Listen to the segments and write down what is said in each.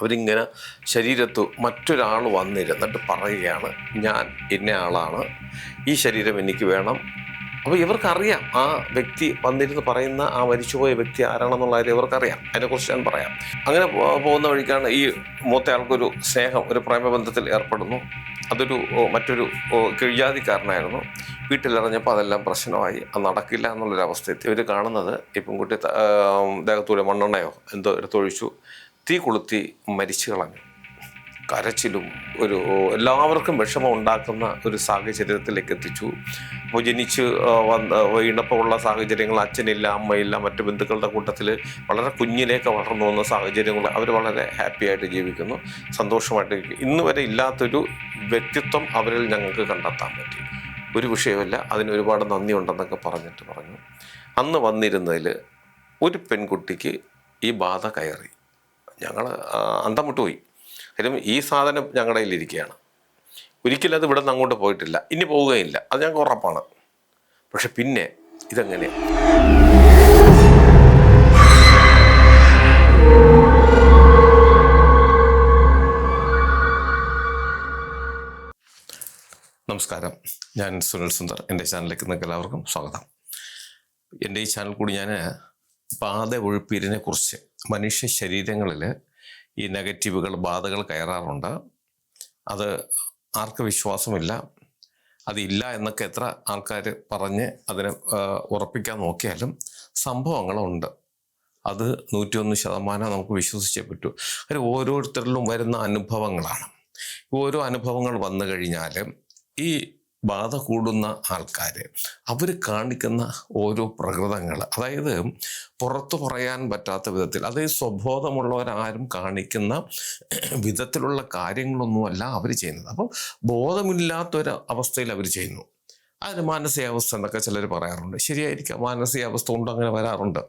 അവരിങ്ങനെ ശരീരത്ത് മറ്റൊരാൾ വന്നിരുന്നിട്ട് പറയുകയാണ് ഞാൻ ഇന്ന ആളാണ്. ഈ ശരീരം എനിക്ക് വേണം. അപ്പോൾ ഇവർക്കറിയാം ആ വ്യക്തി വന്നിരുന്ന് പറയുന്ന ആ മരിച്ചുപോയ വ്യക്തി ആരാണെന്നുള്ള കാര്യം ഇവർക്കറിയാം. അതിനെക്കുറിച്ച് ഞാൻ പറയാം. അങ്ങനെ പോകുന്ന വഴിക്കാണ് ഈ മൂത്ത ആൾക്കൊരു സ്നേഹം ഒരു പ്രേമബന്ധത്തിൽ ഏർപ്പെടുന്നു. അതൊരു മറ്റൊരു കിഴിയാതിക്കാരനായിരുന്നു വീട്ടിലിറങ്ങിയപ്പോൾ അതെല്ലാം പ്രശ്നമായി. അത് നടക്കില്ല എന്നുള്ളൊരവസ്ഥ ഇവർ കാണുന്നത് ഈ ആ, ദേഹത്തൂടെ മണ്ണെണ്ണയോ എന്തോ എടുത്തൊഴിച്ചു. തീ കൊളുത്തി മരിച്ചു കളഞ്ഞു. കരച്ചിലും ഒരു എല്ലാവർക്കും വിഷമം ഉണ്ടാക്കുന്ന ഒരു സാഹചര്യത്തിലേക്ക് എത്തിച്ചു. അപ്പോൾ ജനിച്ച് വന്ന ഉള്ള സാഹചര്യങ്ങൾ അച്ഛനില്ല അമ്മയില്ല മറ്റു ബന്ധുക്കളുടെ കൂട്ടത്തിൽ വളരെ കുഞ്ഞിലേക്ക് വളർന്നു വന്ന സാഹചര്യങ്ങൾ അവർ വളരെ ഹാപ്പി ആയിട്ട് ജീവിക്കുന്നു. സന്തോഷമായിട്ട് ഇന്ന് വരെ ഇല്ലാത്തൊരു വ്യക്തിത്വം അവരിൽ ഞങ്ങൾക്ക് കണ്ടെത്താൻ പറ്റി. ഒരു വിഷയമില്ല അതിന് ഒരുപാട് നന്ദിയുണ്ടെന്നൊക്കെ പറഞ്ഞിട്ട് പറഞ്ഞു. അന്ന് വന്നിരുന്നതിൽ ഒരു പെൺകുട്ടിക്ക് ഈ ബാധ കയറി. ഞങ്ങൾ അന്തം വിട്ടുപോയി കാര്യം ഈ സാധനം ഞങ്ങളുടെ കയ്യിലിരിക്കുകയാണ് ഒരിക്കലും അത് ഇവിടെ നിന്ന് അങ്ങോട്ട് പോയിട്ടില്ല. ഇനി പോവുകയില്ല. അത് ഞങ്ങൾക്ക് ഉറപ്പാണ്. പക്ഷെ പിന്നെ ഇതെങ്ങനെ നമസ്കാരം. ഞാൻ സുനിൽ സുന്ദർ. എന്റെ ചാനലിലേക്ക് നിങ്ങൾക്ക് എല്ലാവർക്കും സ്വാഗതം. എന്റെ ഈ ചാനൽ കൂടി ഞാൻ പാത ഒഴുപ്പീരിനെ കുറിച്ച് മനുഷ്യ ശരീരങ്ങളിൽ ഈ നെഗറ്റീവുകൾ ബാധകൾ കയറാറുണ്ട്. അത് ആർക്ക് വിശ്വാസമില്ല അതില്ല എന്നൊക്കെ എത്ര ആൾക്കാർ പറഞ്ഞ് അതിനെ ഉറപ്പിക്കാൻ നോക്കിയാലും സംഭവങ്ങളുണ്ട്. അത് നൂറ്റിയൊന്ന് ശതമാനം നമുക്ക് വിശ്വസിച്ചേ പറ്റൂ. അത് ഓരോരുത്തരിലും വരുന്ന അനുഭവങ്ങളാണ്. ഓരോ അനുഭവങ്ങൾ വന്നു കഴിഞ്ഞാൽ ഈ ബാധ കൂടുന്ന ആൾക്കാർ അവർ കാണിക്കുന്ന ഓരോ പ്രകൃതങ്ങൾ അതായത് പുറത്തു പറയാൻ പറ്റാത്ത വിധത്തിൽ അതായത് സ്വബോധമുള്ളവരാരും കാണിക്കുന്ന വിധത്തിലുള്ള കാര്യങ്ങളൊന്നുമല്ല അവർ ചെയ്യുന്നത്. അപ്പം ബോധമില്ലാത്തൊരു അവസ്ഥയിൽ അവർ ചെയ്യുന്നു. അതിന് മാനസികാവസ്ഥ എന്നൊക്കെ ചിലർ പറയാറുണ്ട്. ശരിയായിരിക്കാം മാനസികാവസ്ഥ കൊണ്ട് അങ്ങനെ വരാറുണ്ട്.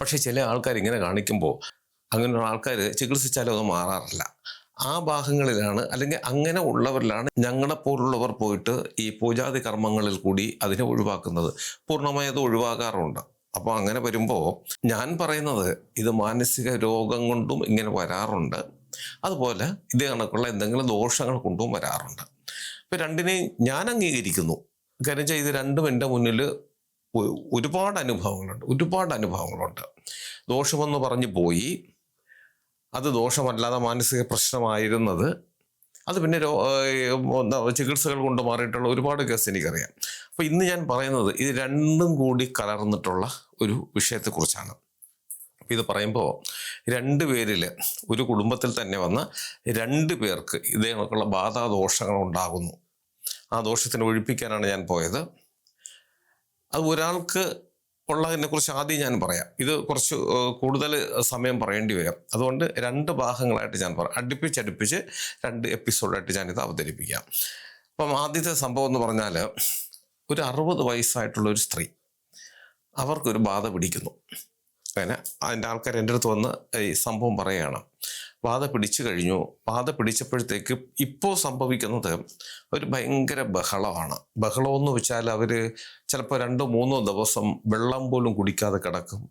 പക്ഷേ ചില ആൾക്കാർ ഇങ്ങനെ കാണിക്കുമ്പോൾ അങ്ങനെയുള്ള ആൾക്കാർ ചികിത്സിച്ചാലും അത് മാറാറില്ല. ആ ഭാഗങ്ങളിലാണ് അല്ലെങ്കിൽ അങ്ങനെ ഉള്ളവരിലാണ് ഞങ്ങളെ ഞങ്ങളെപ്പോലുള്ളവർ പോയിട്ട് ഈ പൂജാതി കർമ്മങ്ങളിൽ കൂടി അതിനെ ഒഴിവാക്കുന്നത്. പൂർണമായി അത് ഒഴിവാക്കാറുണ്ട് അപ്പോൾ അങ്ങനെ വരുമ്പോൾ ഞാൻ പറയുന്നത് ഇത് മാനസിക രോഗം കൊണ്ടും ഇങ്ങനെ വരാറുണ്ട്. അതുപോലെ ഇതേ കണക്കുള്ള എന്തെങ്കിലും ദോഷങ്ങൾ കൊണ്ടും വരാറുണ്ട്. ഇപ്പം രണ്ടിനെയും ഞാൻ അംഗീകരിക്കുന്നു. കാരണം ചെയ്ത് രണ്ടും എന്റെ മുന്നിൽ ഒരുപാട് അനുഭവങ്ങളുണ്ട്. ഒരുപാട് അനുഭവങ്ങളുണ്ട്. ദോഷമെന്ന് പറഞ്ഞു പോയി. അത് ദോഷമല്ലാതെ മാനസിക പ്രശ്നമായിരുന്നത്. അത് പിന്നെ രോ ചികിത്സകൾ കൊണ്ട് മാറിയിട്ടുള്ള ഒരുപാട് കേസ് എനിക്കറിയാം. അപ്പോൾ ഇന്ന് ഞാൻ പറയുന്നത് ഇത് രണ്ടും കൂടി കലർന്നിട്ടുള്ള ഒരു വിഷയത്തെക്കുറിച്ചാണ്. ഇത് പറയുമ്പോൾ രണ്ട് പേരിൽ ഒരു കുടുംബത്തിൽ തന്നെ വന്ന രണ്ട് പേർക്ക് ഇതേ കണക്കുള്ള ബാധാദോഷങ്ങൾ ഉണ്ടാകുന്നു. ആ ദോഷത്തിന് ഒഴിപ്പിക്കാനാണ് ഞാൻ പോയത്. അത് ഒരാൾക്ക് ഉള്ളതിനെ കുറിച്ച് ആദ്യം ഞാൻ പറയാം. ഇത് കുറച്ച് കൂടുതൽ സമയം പറയേണ്ടി വരും. അതുകൊണ്ട് രണ്ട് ഭാഗങ്ങളായിട്ട് ഞാൻ പറയാം അടുപ്പിച്ചടുപ്പിച്ച് രണ്ട് എപ്പിസോഡായിട്ട് ഞാനിത് അവതരിപ്പിക്കാം. അപ്പം ആദ്യത്തെ സംഭവം എന്ന് പറഞ്ഞാൽ ഒരു അറുപത് വയസ്സായിട്ടുള്ള ഒരു സ്ത്രീ അവർക്കൊരു ബാധ പിടിക്കുന്നു. അങ്ങനെ അതിന്റെ ആൾക്കാർ എന്റെ അടുത്ത് വന്ന് ഈ സംഭവം പറയുകയാണ്. ബാധ പിടിച്ചു കഴിഞ്ഞു. പാത പിടിച്ചപ്പോഴത്തേക്ക് ഇപ്പോൾ സംഭവിക്കുന്നത് ഒരു ഭയങ്കര ബഹളമാണ്. ബഹളമെന്ന് വെച്ചാൽ അവർ ചിലപ്പോൾ രണ്ടോ മൂന്നോ ദിവസം വെള്ളം പോലും കുടിക്കാതെ കിടക്കും.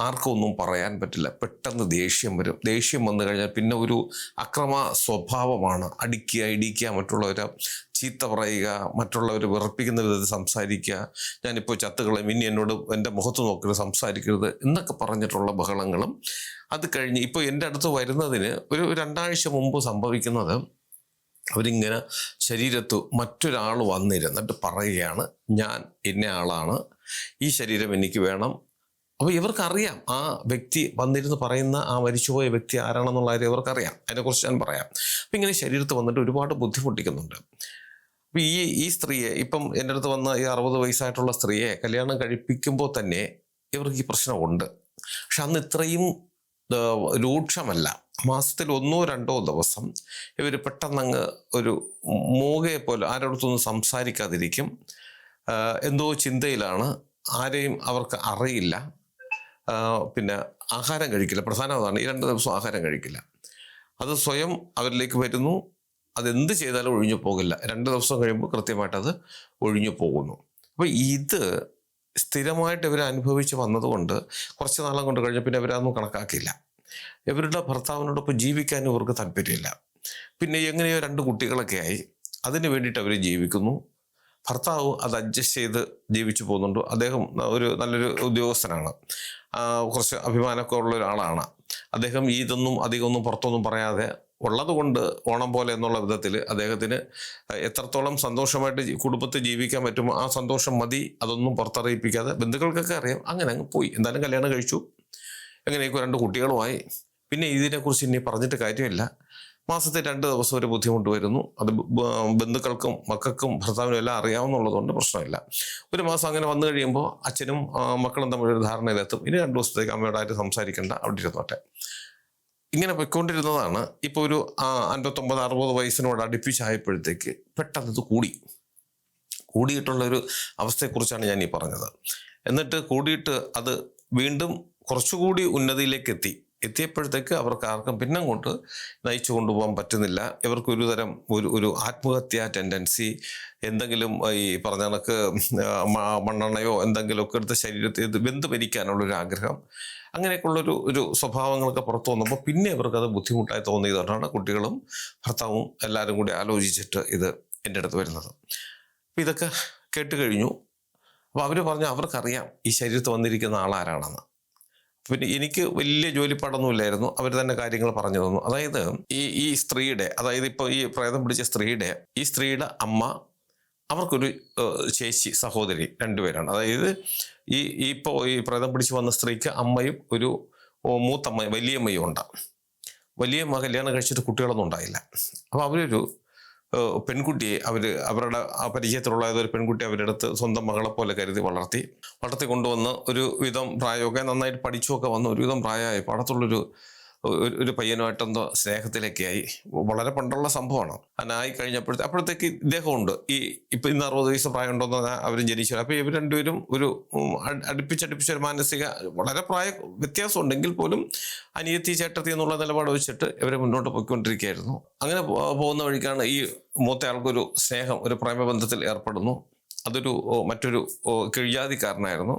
ആർക്കും ഒന്നും പറയാൻ പറ്റില്ല. പെട്ടെന്ന് ദേഷ്യം വരും. ദേഷ്യം വന്നു കഴിഞ്ഞാൽ പിന്നെ ഒരു അക്രമ സ്വഭാവമാണ്. അടിക്കുക ഇടിക്കുക മറ്റുള്ളവരെ ചീത്ത പറയുക മറ്റുള്ളവർ വിറപ്പിക്കുന്ന വിധത്തിൽ സംസാരിക്കുക. ഞാനിപ്പോൾ ചത്തുകളെ ഇനി എന്നോട് എന്റെ മുഖത്ത് നോക്കരുത് സംസാരിക്കരുത് എന്നൊക്കെ പറഞ്ഞിട്ടുള്ള ബഹളങ്ങളും അത് കഴിഞ്ഞ് ഇപ്പോൾ എന്റെ അടുത്ത് വരുന്നതിന് ഒരു രണ്ടാഴ്ച മുമ്പ് സംഭവിക്കുന്നത് അവരിങ്ങനെ ശരീരത്ത് മറ്റൊരാൾ വന്നിരുന്നിട്ട് പറയുകയാണ് ഞാൻ ഇന്ന ആളാണ്. ഈ ശരീരം എനിക്ക് വേണം. അപ്പോൾ ഇവർക്കറിയാം ആ വ്യക്തി വന്നിരുന്ന് പറയുന്ന ആ മരിച്ചുപോയ വ്യക്തി ആരാണെന്നുള്ള കാര്യം ഇവർക്കറിയാം. അതിനെക്കുറിച്ച് ഞാൻ പറയാം. അപ്പം ഇങ്ങനെ ശരീരത്ത് വന്നിട്ട് ഒരുപാട് ബുദ്ധിമുട്ടിക്കുന്നുണ്ട്. അപ്പം ഈ ഈ സ്ത്രീയെ ഇപ്പം എന്റെ അടുത്ത് വന്ന ഈ അറുപത് വയസ്സായിട്ടുള്ള സ്ത്രീയെ കല്യാണം കഴിപ്പിക്കുമ്പോൾ തന്നെ ഇവർക്ക് ഈ പ്രശ്നമുണ്ട്. പക്ഷെ അന്ന് ഇത്രയും രൂക്ഷമല്ല. മാസത്തിൽ ഒന്നോ രണ്ടോ ദിവസം ഇവർ പെട്ടെന്നങ്ങ് ഒരു മൂകയെ പോലെ ആരോടത്തൊന്നും സംസാരിക്കാതിരിക്കും. എന്തോ ചിന്തയിലാണ്. ആരെയും അവർക്ക് അറിയില്ല. പിന്നെ ആഹാരം കഴിക്കില്ല. പ്രധാനം അതാണ് ഈ രണ്ട് ദിവസം ആഹാരം കഴിക്കില്ല. അത് സ്വയം അവരിലേക്ക് വരുന്നു. അതെന്ത് ചെയ്താലും ഒഴിഞ്ഞു പോകില്ല. രണ്ട് ദിവസം കഴിയുമ്പോൾ കൃത്യമായിട്ട് അത് ഒഴിഞ്ഞു പോകുന്നു. അപ്പോൾ ഇത് സ്ഥിരമായിട്ട് ഇവർ അനുഭവിച്ച് വന്നതുകൊണ്ട് കുറച്ച് നാളം കൊണ്ട് കഴിഞ്ഞ പിന്നെ ഇവരതൊന്നും കണക്കാക്കില്ല ഇവരുടെ ഭർത്താവിനോടൊപ്പം ജീവിക്കാനും ഇവർക്ക് താല്പര്യമില്ല. പിന്നെ എങ്ങനെയോ രണ്ട് കുട്ടികളൊക്കെ ആയി. അതിന് വേണ്ടിയിട്ട് അവർ ജീവിക്കുന്നു. ഭർത്താവ് അത് അഡ്ജസ്റ്റ് ചെയ്ത് ജീവിച്ചു പോകുന്നുണ്ട്. അദ്ദേഹം ഒരു നല്ലൊരു ഉദ്യോഗസ്ഥനാണ്. കുറച്ച് അഭിമാനമൊക്കെ ഉള്ള ഒരാളാണ്. അദ്ദേഹം ഇതൊന്നും അധികമൊന്നും പുറത്തൊന്നും പറയാതെ ഉള്ളത് കൊണ്ട് ഓണം പോലെ എന്നുള്ള വിധത്തിൽ അദ്ദേഹത്തിന് എത്രത്തോളം സന്തോഷമായിട്ട് കുടുംബത്തെ കുടുംബത്തിൽ ജീവിക്കാൻ പറ്റുമോ ആ സന്തോഷം മതി അതൊന്നും പുറത്തറിയിപ്പിക്കാതെ ബന്ധുക്കൾക്കൊക്കെ അറിയാം. അങ്ങനെ അങ്ങ് പോയി. എന്തായാലും കല്യാണം കഴിച്ചു. എങ്ങനെയൊക്കെ രണ്ട് കുട്ടികളുമായി. പിന്നെ ഇതിനെക്കുറിച്ച് ഇനി പറഞ്ഞിട്ട് കാര്യമില്ല. മാസത്തെ രണ്ട് ദിവസം ഒരു ബുദ്ധിമുട്ട് വരുന്നു. അത് ബന്ധുക്കൾക്കും മക്കൾക്കും ഭർത്താവിനും എല്ലാം അറിയാവുന്നുള്ളതുകൊണ്ട് പ്രശ്നമില്ല. ഒരു മാസം അങ്ങനെ വന്നു കഴിയുമ്പോൾ അച്ഛനും മക്കളും തമ്മിലൊരു ധാരണയിലെത്തും. ഇനി രണ്ട് ദിവസത്തേക്ക് അമ്മയോടായിട്ട് സംസാരിക്കേണ്ട. അവിടെ ഇരുന്നോട്ടെ. ഇങ്ങനെ പൊയ്ക്കൊണ്ടിരുന്നതാണ്. ഇപ്പോൾ ഒരു അൻപത്തൊമ്പത് അറുപത് വയസ്സിനോട് അടുപ്പിച്ചായപ്പോഴത്തേക്ക് പെട്ടെന്ന് ഇത് കൂടി. കൂടിയിട്ടുള്ള ഒരു അവസ്ഥയെക്കുറിച്ചാണ് ഞാൻ ഈ പറഞ്ഞത്. എന്നിട്ട് കൂടിയിട്ട് അത് വീണ്ടും കുറച്ചുകൂടി ഉന്നതിയിലേക്ക് എത്തി എത്തിയപ്പോഴത്തേക്ക് അവർക്ക് ആർക്കും പിന്നെ കൊണ്ട് നയിച്ചു കൊണ്ടുപോകാൻ പറ്റുന്നില്ല. ഇവർക്ക് ഒരു തരം ഒരു ഒരു ആത്മഹത്യാ ടെൻഡൻസി എന്തെങ്കിലും ഈ പറഞ്ഞ കണക്ക് മണ്ണെണ്ണയോ എന്തെങ്കിലുമൊക്കെ എടുത്ത് ശരീരത്തിൽ വെന്ത് മരിക്കാനുള്ളൊരു ആഗ്രഹം അങ്ങനെയൊക്കെയുള്ളൊരു ഒരു സ്വഭാവങ്ങളൊക്കെ പുറത്തു വന്നപ്പോൾ പിന്നെ ഇവർക്കത് ബുദ്ധിമുട്ടായി തോന്നിയതുകൊണ്ടാണ് കുട്ടികളും ഭർത്താവും എല്ലാവരും കൂടി ആലോചിച്ചിട്ട് ഇത് എന്റെ അടുത്ത് വരുന്നത്. അപ്പം ഇതൊക്കെ കേട്ട് കഴിഞ്ഞു. അപ്പോൾ അവർ പറഞ്ഞു അവർക്കറിയാം ഈ ശരീരത്ത് വന്നിരിക്കുന്ന ആളാരാണെന്ന്. പിന്നെ എനിക്ക് വലിയ ജോലിപ്പാടൊന്നുമില്ലായിരുന്നു. അവർ തന്നെ കാര്യങ്ങൾ പറഞ്ഞു തന്നു. അതായത് ഈ ഈ സ്ത്രീയുടെ അതായത് ഇപ്പോൾ ഈ പ്രേതം പിടിച്ച സ്ത്രീയുടെ ഈ സ്ത്രീയുടെ അമ്മ അവർക്കൊരു ചേച്ചി സഹോദരി രണ്ടുപേരാണ്. അതായത് ഈ ഇപ്പോൾ ഈ പ്രേതം പിടിച്ച് വന്ന സ്ത്രീക്ക് അമ്മയും ഒരു മൂത്തമ്മയും വലിയമ്മയും ഉണ്ട്. വലിയമ്മ കല്യാണം കഴിച്ചിട്ട് കുട്ടികളൊന്നും ഉണ്ടായില്ല. അപ്പോൾ അവരൊരു പെൺകുട്ടിയെ അവർ അവരുടെ ആ പരിചയത്തിലുള്ള ഏതൊരു പെൺകുട്ടി അടുത്ത് സ്വന്തം മകളെ പോലെ കരുതി വളർത്തി വളർത്തി കൊണ്ടുവന്ന് ഒരു വിധം പ്രായമൊക്കെ നന്നായിട്ട് പഠിച്ചുമൊക്കെ വന്ന് ഒരുവിധം പ്രായമായി അടുത്തുള്ളൊരു ഒരു പയ്യനുമായിട്ടൊന്ന് സ്നേഹത്തിലേക്കായി വളരെ പണ്ടുള്ള സംഭവമാണ്. അങ്ങനെ ആയി കഴിഞ്ഞപ്പോഴത്തെ അപ്പോഴത്തേക്ക് ഇദ്ദേഹമുണ്ട്. ഈ ഇപ്പം ഇന്ന് അറുപത് വയസ്സ് പ്രായമുണ്ടോന്ന് അവരും ജനിച്ചു. അപ്പോൾ ഇവർ രണ്ടുപേരും ഒരു അടുപ്പിച്ചടുപ്പിച്ച ഒരു മാനസിക വളരെ പ്രായ വ്യത്യാസം ഉണ്ടെങ്കിൽ പോലും അനിയത്തി ചേട്ടത്തി എന്നുള്ള നിലപാട് വെച്ചിട്ട് ഇവരെ മുന്നോട്ട് പോയിക്കൊണ്ടിരിക്കുകയായിരുന്നു. അങ്ങനെ പോകുന്ന വഴിക്കാണ് ഈ മൂത്ത ആൾക്കൊരു സ്നേഹം ഒരു പ്രേമബന്ധത്തിൽ ഏർപ്പെടുന്നു. അതൊരു മറ്റൊരു കിഴിയാതിക്കാരനായിരുന്നു.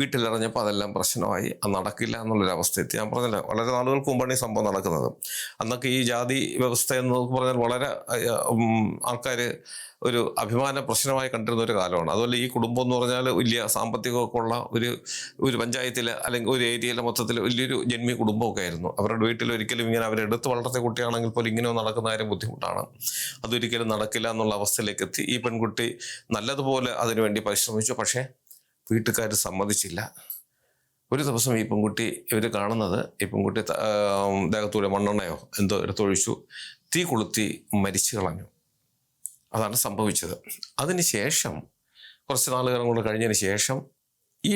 വീട്ടിലിറങ്ങിയപ്പോൾ അതെല്ലാം പ്രശ്നമായി. അത് നടക്കില്ല എന്നുള്ളൊരു എത്തി ഞാൻ പറഞ്ഞില്ല വളരെ നാളുകൾക്ക് മുമ്പാണ് ഈ സംഭവം നടക്കുന്നത്. അന്നൊക്കെ ഈ ജാതി വ്യവസ്ഥ എന്ന് പറഞ്ഞാൽ വളരെ ആൾക്കാർ ഒരു അഭിമാന പ്രശ്നമായി കണ്ടിരുന്ന ഒരു കാലമാണ്. അതുപോലെ ഈ കുടുംബം എന്ന് പറഞ്ഞാൽ വലിയ സാമ്പത്തികമൊക്കെ ഉള്ള ഒരു ഒരു പഞ്ചായത്തിൽ അല്ലെങ്കിൽ ഒരു ഏരിയയിലെ മൊത്തത്തിൽ വലിയൊരു ജന്മി കുടുംബമൊക്കെ ആയിരുന്നു അവരുടെ വീട്ടിൽ ഒരിക്കലും ഇങ്ങനെ അവരെ എടുത്ത് വളർത്തിയ കുട്ടിയാണെങ്കിൽ പോലും ഇങ്ങനെ നടക്കുന്ന കാര്യം ബുദ്ധിമുട്ടാണ്. അതൊരിക്കലും നടക്കില്ല എന്നുള്ള അവസ്ഥയിലേക്ക് എത്തി. ഈ പെൺകുട്ടി നല്ലതുപോലെ അതിനുവേണ്ടി പരിശ്രമിച്ചു. പക്ഷേ വീട്ടുകാർ സമ്മതിച്ചില്ല. ഒരു ദിവസം ഈ പെൺകുട്ടി ഇവർ കാണുന്നത് ഈ പെൺകുട്ടി ദേഹത്തൂടെ മണ്ണെണ്ണയോ എന്തോ എടുത്തൊഴിച്ചു. തീ കൊളുത്തി മരിച്ചു കളഞ്ഞു. അതാണ് സംഭവിച്ചത്. അതിനുശേഷം കുറച്ച് നാളുകളും കൂടെ കഴിഞ്ഞതിന് ശേഷം ഈ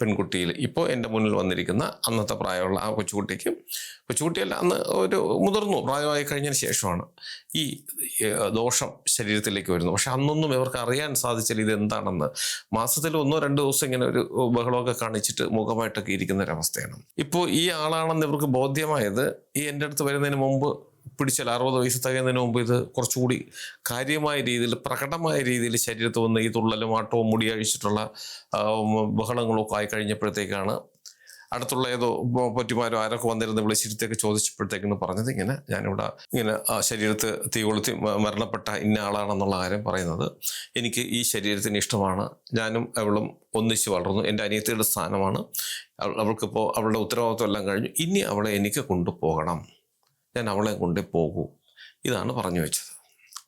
പെൺകുട്ടിയിൽ ഇപ്പോൾ എന്റെ മുന്നിൽ വന്നിരിക്കുന്ന അന്നത്തെ പ്രായമുള്ള ആ കൊച്ചുകുട്ടിക്ക് കൊച്ചുകുട്ടിയല്ല അന്ന് ഒരു മുതിർന്നു പ്രായമായി കഴിഞ്ഞതിന് ശേഷമാണ് ഈ ദോഷം ശരീരത്തിലേക്ക് വരുന്നത്. പക്ഷെ അന്നൊന്നും ഇവർക്ക് അറിയാൻ സാധിച്ചില്ല ഇത് എന്താണെന്ന്. മാസത്തിൽ ഒന്നോ രണ്ടോ ദിവസം ഇങ്ങനെ ഒരു ബഹളമൊക്കെ കാണിച്ചിട്ട് മുഖമായിട്ടൊക്കെ ഇരിക്കുന്ന ഒരവസ്ഥയാണ് ഇപ്പോൾ ഈ ആളാണെന്ന് ഇവർക്ക് ബോധ്യമായത് ഈ എന്റെ അടുത്ത് വരുന്നതിന് മുമ്പ് പിടിച്ചാൽ അറുപത് വയസ്സ് തികയുന്നതിന് മുമ്പ് ഇത് കുറച്ചുകൂടി കാര്യമായ രീതിയിൽ പ്രകടമായ രീതിയിൽ ശരീരത്ത് വന്ന് ഈ തുള്ളലും ആട്ടവും മുടി അഴിച്ചിട്ടുള്ള ആ, ഉം, ബഹളങ്ങളും ഒക്കെ ആയി കഴിഞ്ഞപ്പോഴത്തേക്കാണ് അടുത്തുള്ള ഏതോ പറ്റുമാരോ ആരൊക്കെ വന്നിരുന്ന് വിളിച്ചിരുത്തേക്ക് ചോദിച്ചപ്പോഴത്തേക്കെന്ന് പറഞ്ഞത് ഇങ്ങനെ ഞാനിവിടെ ഇങ്ങനെ ശരീരത്ത് തീ കൊളുത്തി മരണപ്പെട്ട ഇന്ന ആളാണെന്നുള്ള കാര്യം പറയുന്നത് എനിക്ക് ഈ ശരീരത്തിന് ഇഷ്ടമാണ്. ഞാനും അവളും ഒന്നിച്ച് വളർന്നു. എന്റെ അനിയത്തിയുടെ സ്ഥാനമാണ്. അവൾ- അവൾക്കിപ്പോൾ അവളുടെ ഉത്തരവാദിത്വം എല്ലാം കഴിഞ്ഞു. ഇനി അവളെ എനിക്ക് കൊണ്ടുപോകണം. ഞാൻ അവളെ കൊണ്ടേ പോകൂ. ഇതാണ് പറഞ്ഞു വെച്ചത്.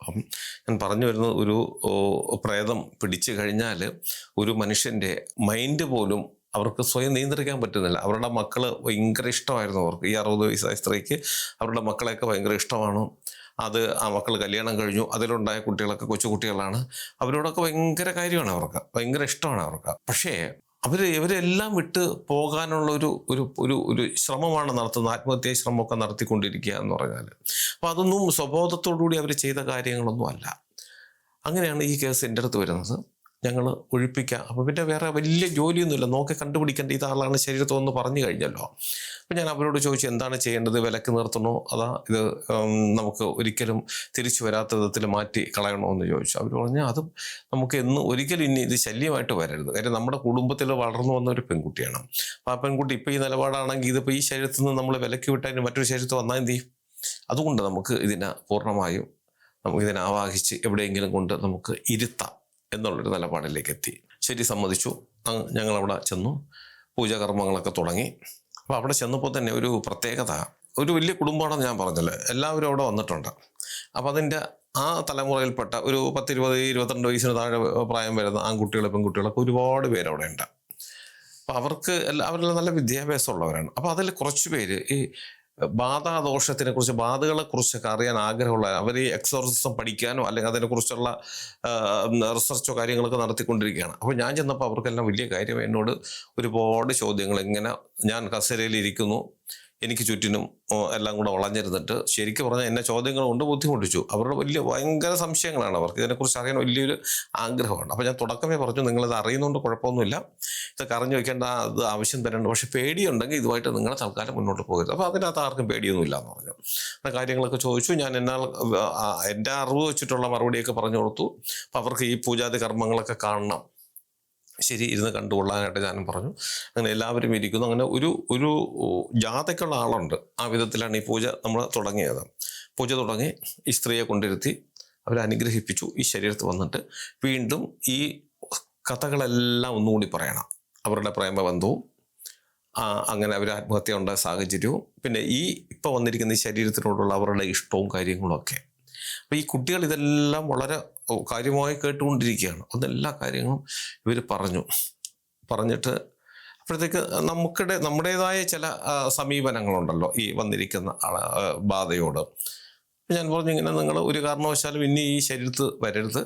അപ്പം ഞാൻ പറഞ്ഞു വരുന്ന ഒരു പ്രേതം പിടിച്ചു കഴിഞ്ഞാൽ ഒരു മനുഷ്യന്റെ മൈൻഡ് പോലും അവർക്ക് സ്വയം നിയന്ത്രിക്കാൻ പറ്റുന്നില്ല. അവരുടെ മക്കൾ ഭയങ്കര ഇഷ്ടമായിരുന്നു അവർക്ക്. ഈ അറുപത് വയസ്സായ സ്ത്രീക്ക് അവരുടെ മക്കളെയൊക്കെ ഭയങ്കര ഇഷ്ടമാണ്. അത് ആ മക്കൾ കല്യാണം കഴിഞ്ഞു. അതിലുണ്ടായ കുട്ടികളൊക്കെ കൊച്ചു കുട്ടികളാണ് അവരോടൊക്കെ ഭയങ്കര കാര്യമാണ് അവർക്ക്. ഭയങ്കര ഇഷ്ടമാണ് അവർക്ക്. പക്ഷേ അവർ ഇവരെല്ലാം വിട്ട് പോകാനുള്ള ഒരു ഒരു ഒരു ഒരു ശ്രമമാണ് നടത്തുന്നത്. ആത്മഹത്യാ ശ്രമമൊക്കെ നടത്തിക്കൊണ്ടിരിക്കുക എന്ന് പറഞ്ഞാൽ അപ്പോൾ അതൊന്നും സ്വബോധത്തോടുകൂടി അവർ ചെയ്ത കാര്യങ്ങളൊന്നും അല്ല. അങ്ങനെയാണ് ഈ കേസ് എന്റെ അടുത്ത് വരുന്നത്. ഞങ്ങൾ ഒഴിപ്പിക്കാം. അപ്പോൾ പിന്നെ വേറെ വലിയ ജോലിയൊന്നുമില്ല. നോക്കി കണ്ടുപിടിക്കേണ്ട ഇതാളാണ് ശരീരത്തോന്ന് പറഞ്ഞു കഴിഞ്ഞല്ലോ. അപ്പം ഞാൻ അവരോട് ചോദിച്ചു എന്താണ് ചെയ്യേണ്ടത്? വിലക്ക് നിർത്തണോ? അതാ ഇത് നമുക്ക് ഒരിക്കലും തിരിച്ചു വരാത്ത വിധത്തിൽ മാറ്റി കളയണോ എന്ന് ചോദിച്ചു. അവർ പറഞ്ഞു അത് നമുക്ക് എന്ന് ഒരിക്കലും ഇനി ഇത് ശല്യമായിട്ട് വരരുത്. കാര്യം നമ്മുടെ കുടുംബത്തിൽ വളർന്നു വന്ന ഒരു പെൺകുട്ടിയാണ്. ആ പെൺകുട്ടി ഇപ്പോൾ ഈ നിലപാടാണെങ്കിൽ ഇതിപ്പോൾ ഈ ശരീരത്തിൽ നിന്ന് നമ്മൾ വിലക്ക് വിട്ടതിന് മറ്റൊരു ശരീരത്ത് വന്നാൽ എന്ത് ചെയ്യും? അതുകൊണ്ട് നമുക്ക് ഇതിനെ പൂർണമായും നമുക്ക് ഇതിനെ ആവാഹിച്ച് എവിടെയെങ്കിലും കൊണ്ട് നമുക്ക് ഇരുത്താം. എന്നുള്ളൊരു നിലപാടിലേക്ക് എത്തി ശരി സമ്മതിച്ചു. ഞങ്ങൾ അവിടെ ചെന്നു. പൂജാകർമ്മങ്ങളൊക്കെ തുടങ്ങി. അപ്പോൾ അവിടെ ചെന്നപ്പോൾ തന്നെ ഒരു പ്രത്യേകത. ഒരു വലിയ കുടുംബമാണെന്ന് ഞാൻ പറഞ്ഞില്ല. എല്ലാവരും അവിടെ വന്നിട്ടുണ്ട്. അപ്പോൾ അതിന്റെ ആ തലമുറയിൽപ്പെട്ട ഒരു പത്തിരുപത് ഇരുപത്തിരണ്ട് വയസ്സിന് താഴെ പ്രായം വരുന്ന ആൺകുട്ടികൾ പെൺകുട്ടികളൊക്കെ ഒരുപാട് പേര് അവിടെ ഉണ്ട് അപ്പോൾ അവർക്ക് എല്ലാ അവരെല്ലാം നല്ല വിദ്യാഭ്യാസമുള്ളവരാണ്. അപ്പോൾ അതിൽ കുറച്ച് പേര് ഈ ബാധാദോഷത്തിനെ കുറിച്ച് ബാധകളെ കുറിച്ചൊക്കെ അറിയാൻ ആഗ്രഹമുള്ള അവർ എക്സോർസിസം പഠിക്കാനോ അല്ലെങ്കിൽ അതിനെക്കുറിച്ചുള്ള റിസർച്ചോ കാര്യങ്ങളൊക്കെ നടത്തിക്കൊണ്ടിരിക്കുകയാണ്. അപ്പോൾ ഞാൻ ചെന്നപ്പോൾ അവർക്കെല്ലാം വലിയ കാര്യം എന്നോട് ഒരുപാട് ചോദ്യങ്ങൾ ഇങ്ങനെ ഞാൻ കസേരയിൽ ഇരിക്കുന്നു. എനിക്ക് ചുറ്റിനും എല്ലാം കൂടെ വളഞ്ഞിരുന്നിട്ട് ശരിക്കും പറഞ്ഞാൽ എന്നെ ചോദ്യങ്ങൾ കൊണ്ട് ബുദ്ധിമുട്ടിച്ചു. അവരുടെ വലിയ ഭയങ്കര സംശയങ്ങളാണ് അവർക്ക്. ഇതിനെക്കുറിച്ച് അറിയാൻ വലിയൊരു ആഗ്രഹമാണ് അപ്പോൾ ഞാൻ തുടക്കമേ പറഞ്ഞു നിങ്ങളിത് അറിയുന്നതുകൊണ്ട് കുഴപ്പമൊന്നുമില്ല. ഇതൊക്കെ അറിഞ്ഞു വെക്കേണ്ട അത് ആവശ്യം തരേണ്ട പക്ഷെ പേടിയുണ്ടെങ്കിൽ ഇതുമായിട്ട് നിങ്ങൾ തൽക്കാലം മുന്നോട്ട് പോകരുത്. അപ്പോൾ അതിനകത്ത് ആർക്കും പേടിയൊന്നുമില്ല എന്ന് പറഞ്ഞു. ആ കാര്യങ്ങളൊക്കെ ചോദിച്ചു. ഞാൻ എന്നാൽ എന്റെ അറിവ് വെച്ചിട്ടുള്ള മറുപടിയൊക്കെ പറഞ്ഞു കൊടുത്തു. അപ്പോൾ അവർക്ക് ഈ പൂജാതി കർമ്മങ്ങളൊക്കെ കാണണം. ശരി ഇരുന്ന് കണ്ടുകൊള്ളാനായിട്ട് ഞാനും പറഞ്ഞു. അങ്ങനെ എല്ലാവരും ഇരിക്കുന്നു. അങ്ങനെ ഒരു ഒരു ജാഥയ്ക്കുള്ള ആളുണ്ട്. ആ വിധത്തിലാണ് ഈ പൂജ നമ്മൾ തുടങ്ങിയത്. പൂജ തുടങ്ങി ഈ സ്ത്രീയെ കൊണ്ടിരുത്തി അവരെ അനുഗ്രഹിപ്പിച്ചു. ഈ ശരീരത്ത് വന്നിട്ട് വീണ്ടും ഈ കഥകളെല്ലാം ഒന്നുകൂടി പറയണം. അവരുടെ പ്രേമബന്ധവും അങ്ങനെ അവർ ആത്മഹത്യ ഉണ്ട സാഹചര്യവും പിന്നെ ഈ ഇപ്പോൾ വന്നിരിക്കുന്ന ഈ ശരീരത്തിനോടുള്ള അവരുടെ ഇഷ്ടവും കാര്യങ്ങളും ഒക്കെ. അപ്പോൾ ഈ കുട്ടികൾ ഇതെല്ലാം വളരെ കാര്യമായി കേട്ടുകൊണ്ടിരിക്കുകയാണ്. അതെല്ലാ കാര്യങ്ങളും ഇവർ പറഞ്ഞു. പറഞ്ഞിട്ട് അപ്പോഴത്തേക്ക് നമുക്കിടെ നമ്മുടേതായ ചില സമീപനങ്ങളുണ്ടല്ലോ ഈ വന്നിരിക്കുന്ന ബാധയോട്. ഞാൻ പറഞ്ഞു ഇങ്ങനെ നിങ്ങൾ ഒരു കാരണവശാലും ഇനി ഈ ശരീരത്ത് വരരുത്.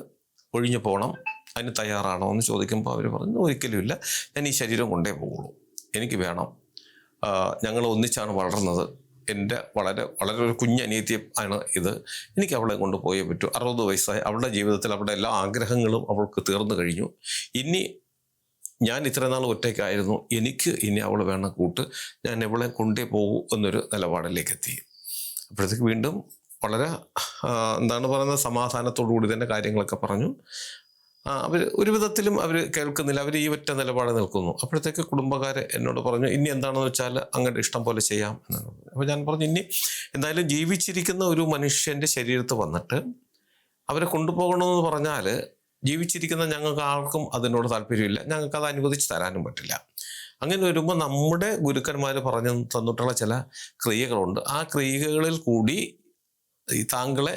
ഒഴിഞ്ഞു പോകണം അതിന് തയ്യാറാണോ എന്ന് ചോദിക്കുമ്പോൾ അവർ പറഞ്ഞു ഒരിക്കലുമില്ല ഞാൻ ഈ ശരീരം കൊണ്ടേ പോകുള്ളൂ എനിക്ക് വേണം. ഞങ്ങൾ ഒന്നിച്ചാണ് വളർന്നത്. എന്റെ വളരെ വളരെ ഒരു കുഞ്ഞനിയത്തി ആണ് ഇത്. എനിക്ക് അവളെ കൊണ്ടുപോയേ പറ്റൂ. അറുപത് വയസ്സായി അവളുടെ ജീവിതത്തിൽ അവളുടെ എല്ലാ ആഗ്രഹങ്ങളും അവൾക്ക് തീർന്നു കഴിഞ്ഞു. ഇനി ഞാൻ ഇത്ര നാൾ ഒറ്റയ്ക്കായിരുന്നു. എനിക്ക് ഇനി അവൾ വേണം കൂട്ട്. ഞാൻ എവളെ കൊണ്ടേ പോകൂ എന്നൊരു നിലപാടിലേക്ക് എത്തി അപ്പോഴത്തേക്ക് വീണ്ടും വളരെ എന്താണ് പറയുന്നത് സമാധാനത്തോടു കൂടി തന്നെ കാര്യങ്ങളൊക്കെ പറഞ്ഞു. അവർ ഒരു വിധത്തിലും അവർ കേൾക്കുന്നില്ല. അവർ ഈ ഒറ്റ നിലപാട് നിൽക്കുന്നു. അപ്പോഴത്തേക്ക് കുടുംബക്കാരെ എന്നോട് പറഞ്ഞു ഇനി എന്താണെന്ന് വെച്ചാൽ അങ്ങോട്ട് ഇഷ്ടം പോലെ ചെയ്യാം എന്നാണ് അപ്പോൾ ഞാൻ പറഞ്ഞു ഇനി എന്തായാലും ജീവിച്ചിരിക്കുന്ന ഒരു മനുഷ്യന്റെ ശരീരത്ത് വന്നിട്ട് അവരെ കൊണ്ടുപോകണമെന്ന് പറഞ്ഞാൽ ജീവിച്ചിരിക്കുന്ന ഞങ്ങൾക്ക് ആർക്കും അതിനോട് താല്പര്യമില്ല. ഞങ്ങൾക്ക് അത് അനുവദിച്ച് തരാനും പറ്റില്ല. അങ്ങനെ വരുമ്പോൾ നമ്മുടെ ഗുരുക്കന്മാർ പറഞ്ഞു തന്നിട്ടുള്ള ചില ക്രിയകളുണ്ട്. ആ ക്രിയകളിൽ കൂടി താങ്കളെ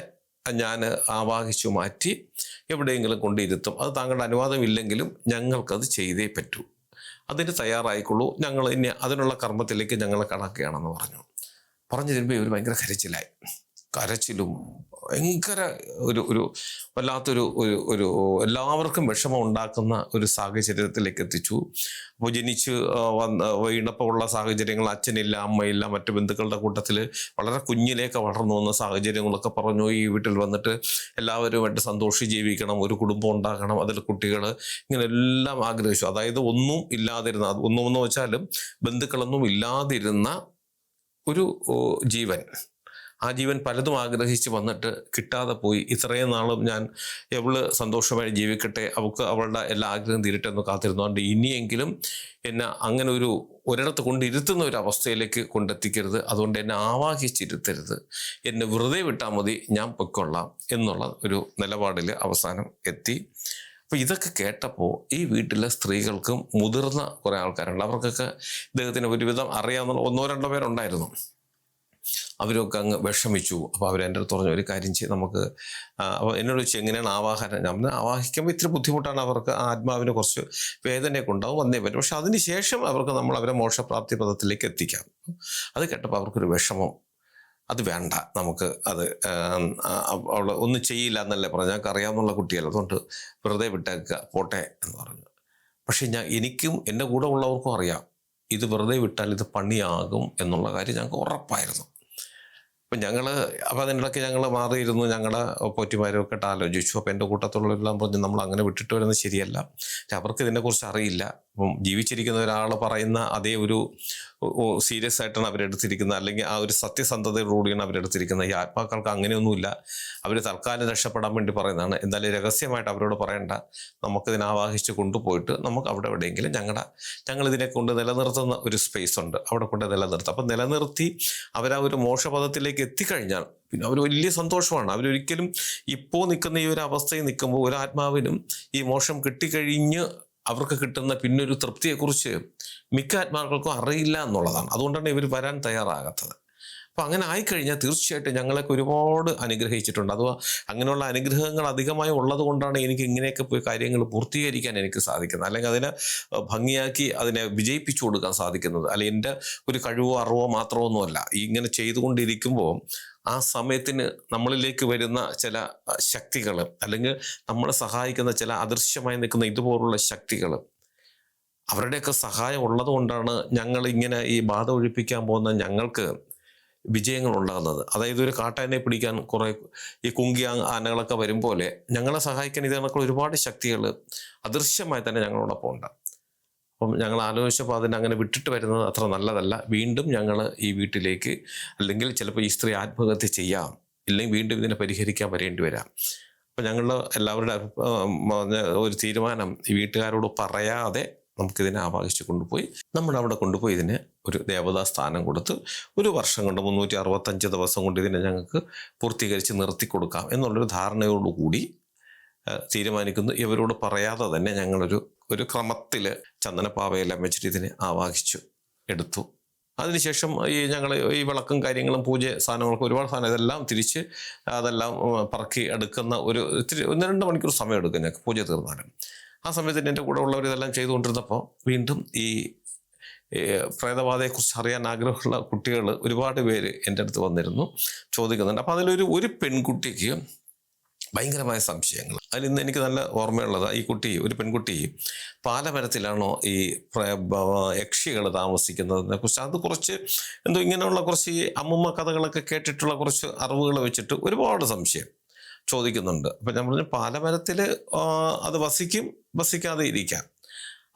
ഞാൻ ആവാഹിച്ചു മാറ്റി എവിടെയെങ്കിലും കൊണ്ടിരുത്തും അത് താങ്കളുടെ അനുവാദമില്ലെങ്കിലും ഞങ്ങൾക്കത് ചെയ്തേ പറ്റൂ. അതിന് തയ്യാറായിക്കൊള്ളൂ. ഞങ്ങൾ ഇനി അതിനുള്ള കർമ്മത്തിലേക്ക് ഞങ്ങൾ കടക്കുകയാണെന്ന് പറഞ്ഞു. പറഞ്ഞു തരുമ്പോൾ ഇവർ ഭയങ്കര കരച്ചിലായി. കരച്ചിലും ഭയങ്കര ഒരു ഒരു വല്ലാത്തൊരു ഒരു ഒരു എല്ലാവർക്കും വിഷമം ഉണ്ടാക്കുന്ന ഒരു സാഹചര്യത്തിലേക്ക് എത്തിച്ചു. അപ്പോൾ ജനിച്ച് വന്ന് വീണപ്പോൾ ഉള്ള സാഹചര്യങ്ങൾ അച്ഛനില്ല അമ്മയില്ല മറ്റു ബന്ധുക്കളുടെ കൂട്ടത്തിൽ വളരെ കുഞ്ഞിലേക്ക് വളർന്നു വന്ന സാഹചര്യങ്ങളൊക്കെ പറഞ്ഞു. ഈ വീട്ടിൽ വന്നിട്ട് എല്ലാവരുമായിട്ട് സന്തോഷി ജീവിക്കണം ഒരു കുടുംബം ഉണ്ടാക്കണം അതിൽ കുട്ടികൾ ഇങ്ങനെ എല്ലാം ആഗ്രഹിച്ചു. അതായത് ഒന്നും ഇല്ലാതിരുന്ന അത് ഒന്നും എന്ന് വെച്ചാലും ബന്ധുക്കളൊന്നും ഇല്ലാതിരുന്ന ഒരു ജീവൻ. ആ ജീവൻ പലതും ആഗ്രഹിച്ച് വന്നിട്ട് കിട്ടാതെ പോയി. ഇത്രയും നാളും ഞാൻ എവൾ സന്തോഷമായി ജീവിക്കട്ടെ അവൾക്ക് അവളുടെ എല്ലാ ആഗ്രഹം തീരട്ടെ എന്ന് കാത്തിരുന്നു അതുകൊണ്ട് ഇനിയെങ്കിലും എന്നെ അങ്ങനെ ഒരു ഒരിടത്ത് കൊണ്ടിരുത്തുന്ന ഒരു അവസ്ഥയിലേക്ക് കൊണ്ടെത്തിക്കരുത് അതുകൊണ്ട് എന്നെ ആവാഹിച്ചിരുത്തരുത്. എന്നെ വെറുതെ വിട്ടാൽ മതി ഞാൻ പൊയ്ക്കൊള്ളാം എന്നുള്ള ഒരു നിലപാടിൽ അവസാനം എത്തി. അപ്പോൾ ഇതൊക്കെ കേട്ടപ്പോൾ ഈ വീട്ടിലെ സ്ത്രീകൾക്കും മുതിർന്ന കുറേ ആൾക്കാരുണ്ട്. അവർക്കൊക്കെ ഇദ്ദേഹത്തിന് ഒരുവിധം അറിയാവുന്ന ഒന്നോ രണ്ടോ പേരുണ്ടായിരുന്നു. അവരൊക്കെ അങ്ങ് വിഷമിച്ചു. അപ്പോൾ അവരെന്റെ അടുത്ത് പറഞ്ഞു ഒരു കാര്യം ചെയ്ത് നമുക്ക് അപ്പോൾ എന്നോട് ചോദിച്ചു എങ്ങനെയാണ് ആവാഹനം? ഞാൻ ആവാഹിക്കുമ്പോൾ ഇത്തിരി ബുദ്ധിമുട്ടാണ് അവർക്ക് ആത്മാവിന് കുറച്ച് വേദനയൊക്കെ ഉണ്ടാവും വന്നേ പറ്റും പക്ഷെ അതിന് ശേഷം അവർക്ക് നമ്മൾ അവരെ മോക്ഷപ്രാപ്തി പദത്തിലേക്ക് എത്തിക്കാം. അത് കേട്ടപ്പോൾ അവർക്കൊരു വിഷമം. അത് വേണ്ട നമുക്ക് അത് അവൾ ഒന്നും ചെയ്യില്ല എന്നല്ലേ പറഞ്ഞു ഞങ്ങൾക്ക് അറിയാമെന്നുള്ള കുട്ടിയല്ല അതുകൊണ്ട് വെറുതെ വിട്ടേക്കുക പോട്ടെ എന്ന് പറഞ്ഞു. പക്ഷേ ഞാൻ എനിക്കും എന്റെ കൂടെ ഉള്ളവർക്കും അറിയാം ഇത് വെറുതെ വിട്ടാൽ ഇത് പണിയാകും എന്നുള്ള കാര്യം ഞങ്ങൾക്ക് ഉറപ്പായിരുന്നു. അപ്പം ഞങ്ങൾ അപ്പം അതിനിടയ്ക്ക് ഞങ്ങൾ മാറിയിരുന്നു ഞങ്ങളുടെ പോറ്റിമാരും ഒക്കെ ആയിട്ട് ആലോചിച്ചു. അപ്പം എന്റെ കൂട്ടത്തുള്ളവരെല്ലാം പറഞ്ഞു നമ്മൾ അങ്ങനെ വിട്ടിട്ട് വരുന്നത് ശരിയല്ല. അവർക്ക് ഇതിനെക്കുറിച്ച് അറിയില്ല. അപ്പം ജീവിച്ചിരിക്കുന്ന ഒരാൾ പറയുന്ന അതേ ഒരു സീരിയസ് ആയിട്ടാണ് അവരെടുത്തിരിക്കുന്നത്. അല്ലെങ്കിൽ ആ ഒരു സത്യസന്ധതയോടുകൂടിയാണ് അവരെടുത്തിരിക്കുന്നത്. ഈ ആത്മാക്കൾക്ക് അങ്ങനെയൊന്നുമില്ല. അവർ തൽക്കാലം രക്ഷപ്പെടാൻ വേണ്ടി പറയുന്നതാണ്. എന്തായാലും രഹസ്യമായിട്ട് അവരോട് പറയണ്ട. നമുക്കിതിനെ ആവാഹിച്ച് കൊണ്ടുപോയിട്ട് നമുക്ക് അവിടെ എവിടെയെങ്കിലും ഞങ്ങളുടെ ഞങ്ങളിതിനെ കൊണ്ട് നിലനിർത്തുന്ന ഒരു സ്പേസ് ഉണ്ട്. അവിടെ കൊണ്ട് നിലനിർത്തും. അപ്പം നിലനിർത്തി അവരാ ഒരു മോശപഥത്തിലേക്ക് എത്തിക്കഴിഞ്ഞാൽ പിന്നെ അവർ വലിയ സന്തോഷമാണ്. അവരൊരിക്കലും ഇപ്പോൾ നിൽക്കുന്ന ഈ ഒരു അവസ്ഥയിൽ നിൽക്കുമ്പോൾ ഒരു ആത്മാവിനും ഈ മോശം കിട്ടിക്കഴിഞ്ഞ് അവർക്ക് കിട്ടുന്ന പിന്നൊരു തൃപ്തിയെക്കുറിച്ച് മിക്ക ആത്മാക്കൾക്കും അറിയില്ല എന്നുള്ളതാണ്. അതുകൊണ്ടാണ് ഇവർ വരാൻ തയ്യാറാകാത്തത്. അപ്പം അങ്ങനെ ആയിക്കഴിഞ്ഞാൽ തീർച്ചയായിട്ടും ഞങ്ങളൊക്കെ ഒരുപാട് അനുഗ്രഹിച്ചിട്ടുണ്ട്. അഥവാ അങ്ങനെയുള്ള അനുഗ്രഹങ്ങൾ അധികമായി ഉള്ളത് കൊണ്ടാണ് എനിക്ക് ഇങ്ങനെയൊക്കെ പോയി കാര്യങ്ങൾ പൂർത്തീകരിക്കാൻ എനിക്ക് സാധിക്കുന്നത്. അല്ലെങ്കിൽ അതിനെ ഭംഗിയാക്കി അതിനെ വിജയിപ്പിച്ചു കൊടുക്കാൻ സാധിക്കുന്നത്. അല്ലെ എന്റെ ഒരു കഴിവോ അറിവോ മാത്രമൊന്നുമല്ല ഇങ്ങനെ ചെയ്തുകൊണ്ടിരിക്കുമ്പോൾ ആ സമയത്തിന് നമ്മളിലേക്ക് വരുന്ന ചില ശക്തികൾ അല്ലെങ്കിൽ നമ്മളെ സഹായിക്കുന്ന ചില അദൃശ്യമായി നിൽക്കുന്ന ഇതുപോലുള്ള ശക്തികൾ അവരുടെയൊക്കെ സഹായം ഉള്ളതുകൊണ്ടാണ് ഞങ്ങൾ ഇങ്ങനെ ഈ ബാധ ഒഴിപ്പിക്കാൻ പോകുന്ന ഞങ്ങൾക്ക് വിജയങ്ങൾ ഉണ്ടാകുന്നത്. അതായത് ഒരു കാട്ടാനെ പിടിക്കാൻ കുറെ ഈ കുങ്കി ആനകളൊക്കെ വരും പോലെ ഞങ്ങളെ സഹായിക്കാൻ ഇത് കണക്കുള്ള ഒരുപാട് ശക്തികൾ അദൃശ്യമായി തന്നെ ഞങ്ങളോടൊപ്പം ഉണ്ട്. അപ്പം ഞങ്ങൾ ആലോചിച്ചപ്പോൾ അതിനെ അങ്ങനെ വിട്ടിട്ട് വരുന്നത് അത്ര നല്ലതല്ല. വീണ്ടും ഞങ്ങൾ ഈ വീട്ടിലേക്ക് അല്ലെങ്കിൽ ചിലപ്പോൾ ഈ സ്ത്രീ ആത്മഹത്യ ചെയ്യാം ഇല്ലെങ്കിൽ വീണ്ടും ഇതിനെ പരിഹരിക്കാൻ വരേണ്ടി വരാം. അപ്പം ഞങ്ങൾ എല്ലാവരുടെ ഒരു തീരുമാനം ഈ വീട്ടുകാരോട് പറയാതെ നമുക്കിതിനെ ആവാഹിച്ച് കൊണ്ടുപോയി നമ്മൾ അവിടെ കൊണ്ടുപോയി ഇതിനെ ഒരു ദേവതാ സ്ഥാനം കൊടുത്ത് ഒരു വർഷം കൊണ്ട് മുന്നൂറ്റി അറുപത്തഞ്ച് ദിവസം കൊണ്ട് ഇതിനെ ഞങ്ങൾക്ക് പൂർത്തീകരിച്ച് നിർത്തി കൊടുക്കാം എന്നുള്ളൊരു ധാരണയോടുകൂടി തീരുമാനിക്കുന്നു. ഇവരോട് പറയാതെ തന്നെ ഞങ്ങളൊരു ഒരു ക്രമത്തിൽ ചന്ദനപ്പാവയെല്ലാം വെച്ചിട്ട് ഇതിനെ ആവാഹിച്ചു എടുത്തു. അതിനുശേഷം ഈ ഞങ്ങൾ ഈ വിളക്കും കാര്യങ്ങളും പൂജ സാധനങ്ങളൊക്കെ ഒരുപാട് സാധനം ഇതെല്ലാം തിരിച്ച് അതെല്ലാം പറക്കി എടുക്കുന്ന ഒരു ഇത്തിരി ഒന്ന് രണ്ട് മണിക്കൂർ സമയം എടുക്കും ഞങ്ങൾക്ക് പൂജ തീർന്നാലും. ആ സമയത്ത് എന്റെ കൂടെ ഉള്ളവർ ഇതെല്ലാം ചെയ്തുകൊണ്ടിരുന്നപ്പോൾ വീണ്ടും ഈ പ്രേതബാധയെക്കുറിച്ച് അറിയാൻ ആഗ്രഹമുള്ള കുട്ടികൾ ഒരുപാട് പേര് എന്റെ അടുത്ത് വന്നിരുന്നു ചോദിക്കുന്നുണ്ട്. അപ്പോൾ അതിലൊരു ഒരു പെൺകുട്ടിക്ക് ഭയങ്കരമായ സംശയങ്ങൾ. അതിൽ ഇന്ന് എനിക്ക് നല്ല ഓർമ്മയുള്ളത് ഈ കുട്ടി ഒരു പെൺകുട്ടി പാലമരത്തിലാണോ ഈ യക്ഷികൾ താമസിക്കുന്നതിനെ കുറിച്ച്. അത് കുറച്ച് എന്തോ ഇങ്ങനെയുള്ള കുറച്ച് അമ്മുമ്മ കഥകളൊക്കെ കേട്ടിട്ടുള്ള കുറച്ച് അറിവുകൾ വെച്ചിട്ട് ഒരുപാട് സംശയം ചോദിക്കുന്നുണ്ട്. അപ്പം ഞാൻ പറഞ്ഞു പാലമരത്തിൽ അത് വസിക്കും വസിക്കാതെ ഇരിക്കാം.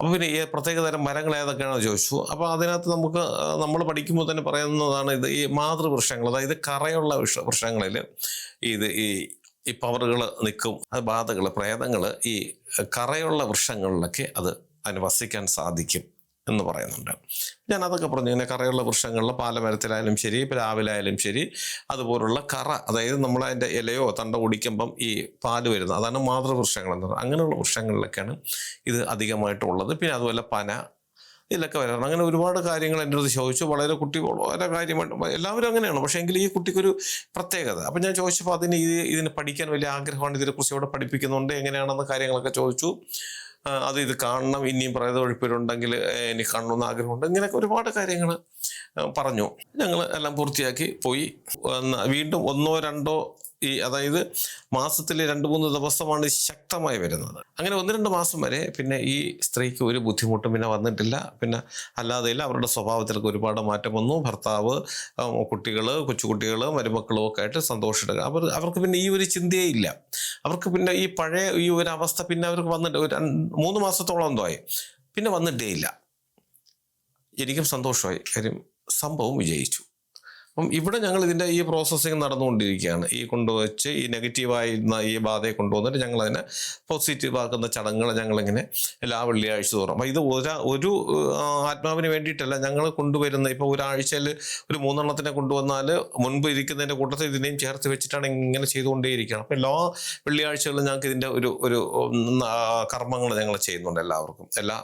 അപ്പോൾ പിന്നെ ഈ പ്രത്യേകതരം മരങ്ങൾ ഏതൊക്കെയാണെന്ന് ചോദിച്ചു. അപ്പോൾ അതിനകത്ത് നമുക്ക് നമ്മൾ പഠിക്കുമ്പോൾ തന്നെ പറയുന്നതാണ് ഇത് ഈ മാതൃവൃക്ഷങ്ങൾ അതായത് കറയുള്ള വൃക്ഷ വൃക്ഷങ്ങളിൽ ഇത് ഈ ഈ പവറുകൾ നിൽക്കും അത് ബാധകൾ പ്രേതങ്ങൾ ഈ കറയുള്ള വൃക്ഷങ്ങളിലൊക്കെ അത് അതിന് വസിക്കാൻ സാധിക്കും. എന്ന് പറയുന്നുണ്ട്. ഞാൻ അതൊക്കെ പറഞ്ഞു. ഇങ്ങനെ കറയുള്ള വൃക്ഷങ്ങളിൽ പാലമരത്തിലായാലും ശരി പ്ലാവിലായാലും ശരി അതുപോലുള്ള കറ അതായത് നമ്മൾ അതിന്റെ ഇലയോ തണ്ട ഒടിക്കുമ്പം ഈ പാൽ വരുന്നത് അതാണ് മാതൃവൃക്ഷങ്ങൾ എന്ന് പറയുന്നത്. അങ്ങനെയുള്ള വൃക്ഷങ്ങളിലൊക്കെയാണ് ഇത് അധികമായിട്ടുള്ളത് പിന്നെ അതുപോലെ പന ഇതിലൊക്കെ വരണം അങ്ങനെ ഒരുപാട് കാര്യങ്ങൾ എന്റെ അടുത്ത് ചോദിച്ചു. വളരെ കുട്ടി വളരെ കാര്യമായിട്ട് എല്ലാവരും അങ്ങനെയാണ്. പക്ഷേ എങ്കിൽ ഈ കുട്ടിക്കൊരു പ്രത്യേകത. അപ്പം ഞാൻ ചോദിച്ചപ്പോൾ അതിന് ഇത് ഇതിന് പഠിക്കാൻ വലിയ ആഗ്രഹമാണ്. ഇതിനെക്കുറിച്ച് ഇവിടെ പഠിപ്പിക്കുന്നുണ്ട്. എങ്ങനെയാണെന്ന കാര്യങ്ങളൊക്കെ ചോദിച്ചു. അത് ഇത് കാണണം ഇനിയും പ്രേത ഒഴിപ്പിലുണ്ടെങ്കിൽ എനിക്ക് കാണണമെന്ന് ആഗ്രഹമുണ്ട്. ഇങ്ങനെയൊക്കെ ഒരുപാട് കാര്യങ്ങൾ പറഞ്ഞു. ഞങ്ങൾ എല്ലാം പൂർത്തിയാക്കി പോയി. വീണ്ടും ഒന്നോ രണ്ടോ ഈ അതായത് മാസത്തിൽ രണ്ട് മൂന്ന് ദിവസമാണ് ശക്തമായി വരുന്നത്. അങ്ങനെ ഒന്ന് രണ്ട് മാസം വരെ പിന്നെ ഈ സ്ത്രീക്ക് ഒരു ബുദ്ധിമുട്ടും പിന്നെ വന്നിട്ടില്ല. പിന്നെ അല്ലാതെ ഇല്ല അവരുടെ സ്വഭാവത്തിലൊക്കെ ഒരുപാട് മാറ്റം വന്നു. ഭർത്താവ് കുട്ടികൾ കൊച്ചുകുട്ടികൾ മരുമക്കളും ഒക്കെ ആയിട്ട് സന്തോഷിക്കുക അവർ അവർക്ക് പിന്നെ ഈ ഒരു ചിന്തയേ ഇല്ല. അവർക്ക് പിന്നെ ഈ പഴയ ഈ ഒരു അവസ്ഥ പിന്നെ അവർക്ക് വന്നിട്ട് ഒരു മൂന്ന് മാസത്തോളം എന്തോ ആയി. പിന്നെ വന്നിട്ടേ ഇല്ല. എനിക്കും സന്തോഷമായി. കാര്യം സംഭവം വിജയിച്ചു. അപ്പം ഇവിടെ ഞങ്ങൾ ഇതിന്റെ ഈ പ്രോസസ്സിങ് നടന്നുകൊണ്ടിരിക്കുകയാണ്. ഈ കൊണ്ടുവച്ച് ഈ നെഗറ്റീവായിരുന്ന ഈ ബാധയെ കൊണ്ടുവന്നിട്ട് ഞങ്ങൾ അതിനെ പോസിറ്റീവ് ആക്കുന്ന ചടങ്ങുകൾ ഞങ്ങളിങ്ങനെ എല്ലാ വെള്ളിയാഴ്ച തോറും. അപ്പം ഇത് ഒരാ ഒരു ആത്മാവിന് വേണ്ടിയിട്ടല്ല ഞങ്ങൾ കൊണ്ടുവരുന്ന. ഇപ്പോൾ ഒരാഴ്ചയിൽ ഒരു മൂന്നെണ്ണത്തിനെ കൊണ്ടുവന്നാൽ മുൻപ് ഇരിക്കുന്നതിന്റെ കൂട്ടത്തിൽ ഇതിനെയും ചേർത്ത് വെച്ചിട്ടാണ് ഇങ്ങനെ ചെയ്തുകൊണ്ടേയിരിക്കുകയാണ്. അപ്പം എല്ലാ വെള്ളിയാഴ്ചകളിലും ഞങ്ങൾക്ക് ഇതിന്റെ ഒരു ഒരു കർമ്മങ്ങൾ ഞങ്ങൾ ചെയ്യുന്നുണ്ട് എല്ലാവർക്കും. എല്ലാ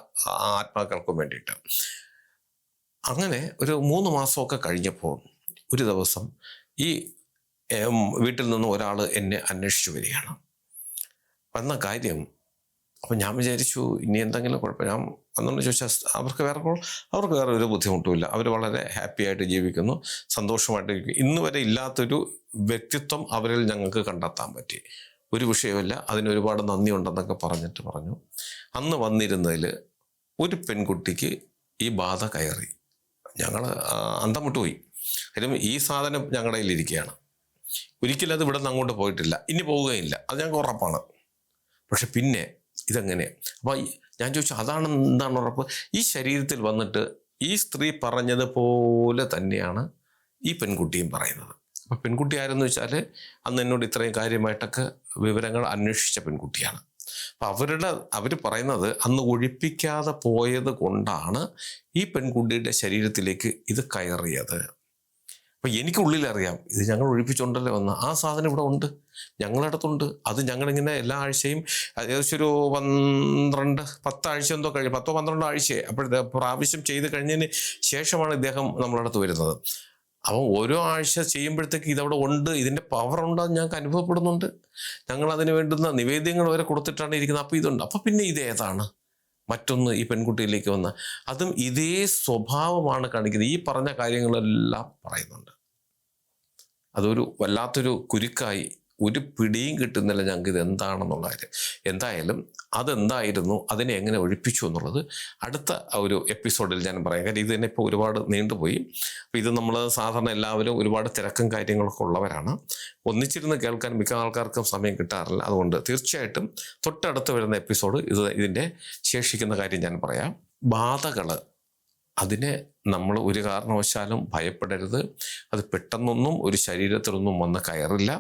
ആത്മാക്കൾക്കും വേണ്ടിയിട്ട്. അങ്ങനെ ഒരു മൂന്ന് മാസമൊക്കെ കഴിഞ്ഞപ്പോൾ ഒരു ദിവസം ഈ വീട്ടിൽ നിന്ന് ഒരാൾ എന്നെ അന്വേഷിച്ചു വരികയാണ്. വന്ന കാര്യം അപ്പം ഞാൻ വിചാരിച്ചു ഇനി എന്തെങ്കിലും കുഴപ്പം ഞാൻ വന്നുകൊണ്ട് ചോദിച്ചാൽ അവർക്ക് വേറെ അവർക്ക് വേറെ ഒരു ബുദ്ധിമുട്ടുമില്ല അവർ വളരെ ഹാപ്പി ആയിട്ട് ജീവിക്കുന്നു സന്തോഷമായിട്ട് ഇന്ന് വരെ ഇല്ലാത്തൊരു വ്യക്തിത്വം അവരിൽ ഞങ്ങൾക്ക് കണ്ടെത്താൻ പറ്റി. ഒരു വിഷയമില്ല അതിന് ഒരുപാട് നന്ദിയുണ്ടെന്നൊക്കെ പറഞ്ഞിട്ട് പറഞ്ഞു. അന്ന് വന്നിരുന്നതിൽ ഒരു പെൺകുട്ടിക്ക് ഈ ബാധ കയറി. ഞങ്ങൾ അന്തം വിട്ടുപോയി. കാര്യം ഈ സാധനം ഞങ്ങളുടെ കയ്യിലിരിക്കുകയാണ് ഒരിക്കലും അത് ഇവിടെ നിന്ന് അങ്ങോട്ട് പോയിട്ടില്ല. ഇനി പോവുകയില്ല. അത് ഞങ്ങൾക്ക് ഉറപ്പാണ്. പക്ഷെ പിന്നെ ഇതെങ്ങനെ അപ്പോൾ ഞാൻ ചോദിച്ചു അതാണ് എന്താണ് ഉറപ്പ്? ഈ ശരീരത്തിൽ വന്നിട്ട് ഈ സ്ത്രീ പറഞ്ഞതുപോലെ തന്നെയാണ് ഈ പെൺകുട്ടിയും പറയുന്നത്. അപ്പോൾ പെൺകുട്ടി ആരെന്ന് വെച്ചാൽ അന്ന് എന്നോട് ഇത്രയും കാര്യമായിട്ടൊക്കെ വിവരങ്ങൾ അന്വേഷിച്ച പെൺകുട്ടിയാണ്. അപ്പം അവരുടെ അവർ പറയുന്നത് അന്ന് ഒഴിപ്പിക്കാതെ പോയത് കൊണ്ടാണ് ഈ പെൺകുട്ടിയുടെ ശരീരത്തിലേക്ക് ഇത് കയറിയത്. അപ്പം എനിക്കുള്ളിലറിയാം ഇത് ഞങ്ങൾ ഒഴിപ്പിച്ചുകൊണ്ടല്ലേ വന്ന? ആ സാധനം ഇവിടെ ഉണ്ട് ഞങ്ങളുടെ അടുത്തുണ്ട് അത് ഞങ്ങളിങ്ങനെ എല്ലാ ആഴ്ചയും ഏകദേശം ഒരു പന്ത്രണ്ട് പത്താഴ്ച എന്തോ കഴിഞ്ഞ് പത്തോ പന്ത്രണ്ടോ ആഴ്ചയെ അപ്പോഴത്തെ പ്രാവശ്യം ചെയ്ത് കഴിഞ്ഞതിന് ശേഷമാണ് ഇദ്ദേഹം നമ്മളടുത്ത് വരുന്നത്. അവൻ ഓരോ ആഴ്ച ചെയ്യുമ്പോഴത്തേക്ക് ഇതവിടെ ഉണ്ട് ഇതിന്റെ പവർ ഉണ്ടെന്ന് ഞങ്ങൾക്ക് അനുഭവപ്പെടുന്നുണ്ട്. ഞങ്ങൾ അതിന് വേണ്ടുന്ന നിവേദ്യങ്ങൾ വരെ കൊടുത്തിട്ടാണ് ഇരിക്കുന്നത്. അപ്പോൾ ഇതുണ്ട്. അപ്പോൾ പിന്നെ ഇത് ഏതാണ്? മറ്റൊന്ന് ഈ പെൺകുട്ടിയിലേക്ക് വന്ന. അതും ഇതേ സ്വഭാവമാണ് കാണിക്കുന്നത്. ഈ പറഞ്ഞ കാര്യങ്ങളെല്ലാം പറയുന്നുണ്ട്. അതൊരു വല്ലാത്തൊരു കുരുക്കായി ഒരു പിടിയും കിട്ടുന്നില്ല ഞങ്ങൾക്ക് ഇത് എന്താണെന്നുള്ള കാര്യം. എന്തായാലും അതെന്തായിരുന്നു അതിനെ എങ്ങനെ ഒഴിപ്പിച്ചു എന്നുള്ളത് അടുത്ത ഒരു എപ്പിസോഡിൽ ഞാൻ പറയാം. കാര്യം ഇത് തന്നെ ഇപ്പോൾ ഒരുപാട് നീണ്ടുപോയി. അപ്പോൾ ഇത് നമ്മൾ സാധാരണ എല്ലാവരും ഒരുപാട് തിരക്കും കാര്യങ്ങളൊക്കെ ഉള്ളവരാണ്. ഒന്നിച്ചിരുന്ന് കേൾക്കാൻ മിക്ക ആൾക്കാർക്കും സമയം കിട്ടാറില്ല. അതുകൊണ്ട് തീർച്ചയായിട്ടും തൊട്ടടുത്ത് വരുന്ന എപ്പിസോഡ് ഇത് ഇതിന്റെ ശേഷിക്കുന്ന കാര്യം ഞാൻ പറയാം. ബാധകൾ അതിനെ നമ്മൾ ഒരു കാരണവശാലും ഭയപ്പെടരുത്. അത് പെട്ടെന്നൊന്നും ഒരു ശരീരത്തിലൊന്നും വന്ന് കയറില്ല.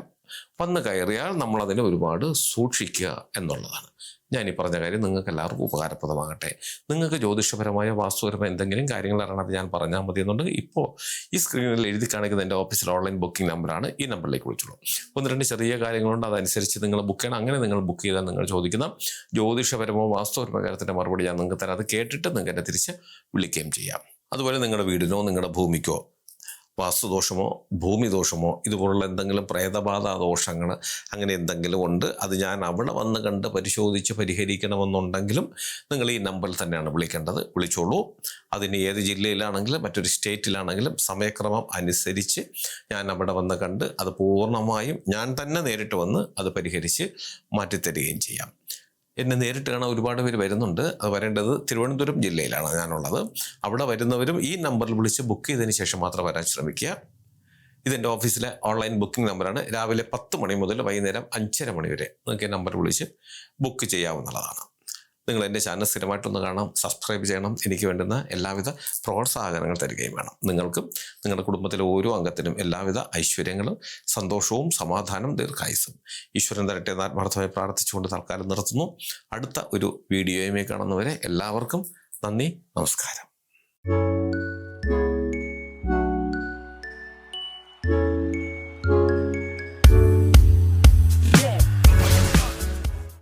വന്ന് കയറിയാൽ നമ്മൾ അതിനെ ഒരുപാട് സൂക്ഷിക്കുക എന്നുള്ളതാണ്. ഞാൻ ഈ പറഞ്ഞ കാര്യം നിങ്ങൾക്ക് എല്ലാവർക്കും ഉപകാരപ്രദമാകട്ടെ. നിങ്ങൾക്ക് ജ്യോതിഷപരമായ വാസ്തുപരമായ എന്തെങ്കിലും കാര്യങ്ങൾ അറിയണത് ഞാൻ പറഞ്ഞാൽ മതി എന്നുണ്ടെങ്കിൽ ഇപ്പോൾ ഈ സ്ക്രീനിൽ എഴുതി കാണിക്കുന്ന എന്റെ ഓഫീസിൽ ഓൺലൈൻ ബുക്കിംഗ് നമ്പറാണ് ഈ നമ്പറിലേക്ക് വിളിച്ചോളൂ. ഒന്ന് രണ്ട് ചെറിയ കാര്യങ്ങളുണ്ട്. അതനുസരിച്ച് നിങ്ങൾ ബുക്ക് ചെയ്യണം. അങ്ങനെ നിങ്ങൾ ബുക്ക് ചെയ്താൽ നിങ്ങൾ ചോദിക്കുന്ന ജ്യോതിഷപരമോ വാസ്തുപരമോ കാര്യത്തിന്റെ മറുപടി ഞാൻ നിങ്ങൾക്ക് തരാം. അത് കേട്ടിട്ട് നിങ്ങൾ എന്നെ തിരിച്ച് വിളിക്കുകയും ചെയ്യാം. അതുപോലെ നിങ്ങളുടെ വീടിനോ നിങ്ങളുടെ ഭൂമിക്കോ വാസ്തുദോഷമോ ഭൂമി ദോഷമോ ഇതുപോലുള്ള എന്തെങ്കിലും പ്രേതബാധ ദോഷങ്ങൾ അങ്ങനെ എന്തെങ്കിലും ഉണ്ട് അത് ഞാൻ അവിടെ വന്ന് കണ്ട് പരിശോധിച്ച് പരിഹരിക്കണമെന്നുണ്ടെങ്കിലും നിങ്ങൾ ഈ നമ്പറിൽ തന്നെയാണ് വിളിക്കേണ്ടത്. വിളിച്ചോളൂ. അതിന് ഏത് ജില്ലയിലാണെങ്കിലും മറ്റൊരു സ്റ്റേറ്റിലാണെങ്കിലും സമയക്രമം അനുസരിച്ച് ഞാൻ അവിടെ വന്ന് കണ്ട് അത് പൂർണമായും ഞാൻ തന്നെ നേരിട്ട് വന്ന് അത് പരിഹരിച്ച് മാറ്റിത്തരികയും ചെയ്യാം. എന്നെ നേരിട്ട് കാണാൻ ഒരുപാട് പേര് വരുന്നുണ്ട്. അത് വരേണ്ടത് തിരുവനന്തപുരം ജില്ലയിലാണ് ഞാനുള്ളത്. അവിടെ വരുന്നവരും ഈ നമ്പറിൽ വിളിച്ച് ബുക്ക് ചെയ്തതിന് ശേഷം മാത്രം വരാൻ ശ്രമിക്കുക. ഇതെന്റെ ഓഫീസിലെ ഓൺലൈൻ ബുക്കിംഗ് നമ്പറാണ് രാവിലെ പത്ത് മണി മുതൽ വൈകുന്നേരം അഞ്ചര മണി വരെ നിങ്ങൾക്ക് നമ്പർ വിളിച്ച് ബുക്ക് ചെയ്യാവുന്നതാണ്. നിങ്ങൾ എന്റെ ചാനൽ സ്ഥിരമായിട്ടൊന്ന് കാണാം സബ്സ്ക്രൈബ് ചെയ്യണം. എനിക്ക് വേണ്ടുന്ന എല്ലാവിധ പ്രോത്സാഹനങ്ങൾ തരികയും വേണം. നിങ്ങൾക്കും നിങ്ങളുടെ കുടുംബത്തിലെ ഓരോ അംഗത്തിനും എല്ലാവിധ ഐശ്വര്യങ്ങളും സന്തോഷവും സമാധാനം ദീർഘായുസും ഈശ്വരൻ തരട്ടെ എന്ന് ആത്മാർത്ഥമായി പ്രാർത്ഥിച്ചുകൊണ്ട് തൽക്കാലം നിർത്തുന്നു. അടുത്ത ഒരു വീഡിയോയുമായി കാണുന്നവരെ എല്ലാവർക്കും നന്ദി നമസ്കാരം.